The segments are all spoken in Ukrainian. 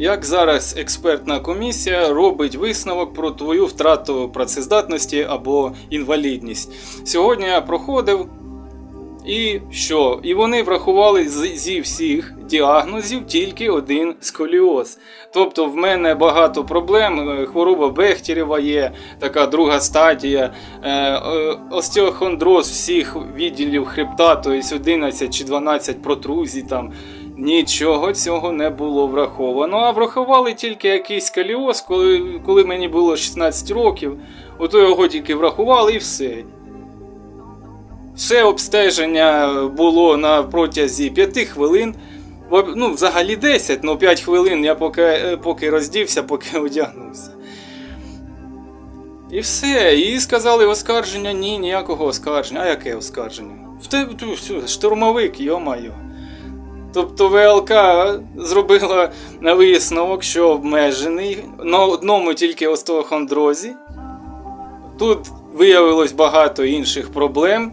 Як зараз експертна комісія робить висновок про твою втрату працездатності або інвалідність? Сьогодні я проходив і що? І вони врахували зі всіх діагнозів тільки один сколіоз. Тобто в мене багато проблем. е, Хвороба Бехтерєва є, така друга стадія, е, остеохондроз всіх відділів хребта, тобто 11 чи 12 протрузій там. Нічого цього не було враховано. А врахували тільки якийсь сколіоз, коли, коли мені було 16 років. Ото його тільки врахували і все. Все обстеження було на протязі 5 хвилин. Ну, взагалі 10, але 5 хвилин я поки, е, поки роздівся, поки одягнувся. І все. І сказали оскарження, ні, ніякого оскарження. А яке оскарження? В всю, штурмовик, йо-майо. Тобто ВЛК зробила висновок, що обмежений на одному тільки остеохондрозі. Тут виявилось багато інших проблем,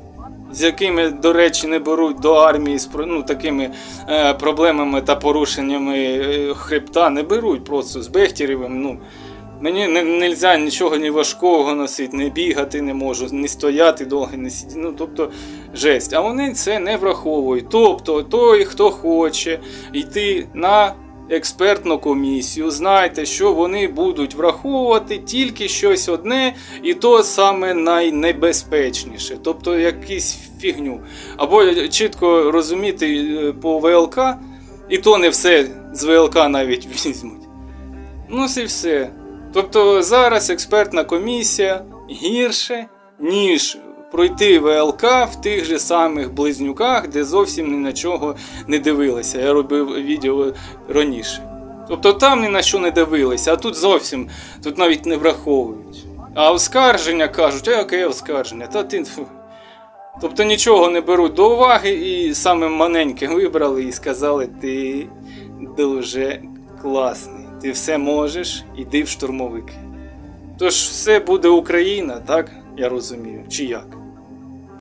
з якими, до речі, не беруть до армії з ну, такими е, проблемами та порушеннями е, хребта, не беруть просто з Бехтерєвим. Ну, мені не можна нічого ні важкого носити, не бігати не можу, не стояти довго, не сидіти. Ну, тобто, жесть. А вони це не враховують. Тобто, той, хто хоче йти на експертну комісію, знайте, що вони будуть враховувати тільки щось одне, і то саме найнебезпечніше, тобто якусь фігню. Або чітко розуміти е, по ВЛК, і то не все з ВЛК навіть візьмуть. Ну і все. Тобто зараз експертна комісія гірше, ніж пройти ВЛК в тих же самих близнюках, де зовсім ні на чого не дивилися. Я робив відео раніше. Тобто там ні на що не дивилися, а тут зовсім тут навіть не враховують. А оскарження кажуть, а яке оскарження? Та ти. фу». Тобто нічого не беруть до уваги і самим маленьким вибрали і сказали, ти дуже класний, ти все можеш, іди в штурмовики. Тож все буде Україна, так? Я розумію, чи як?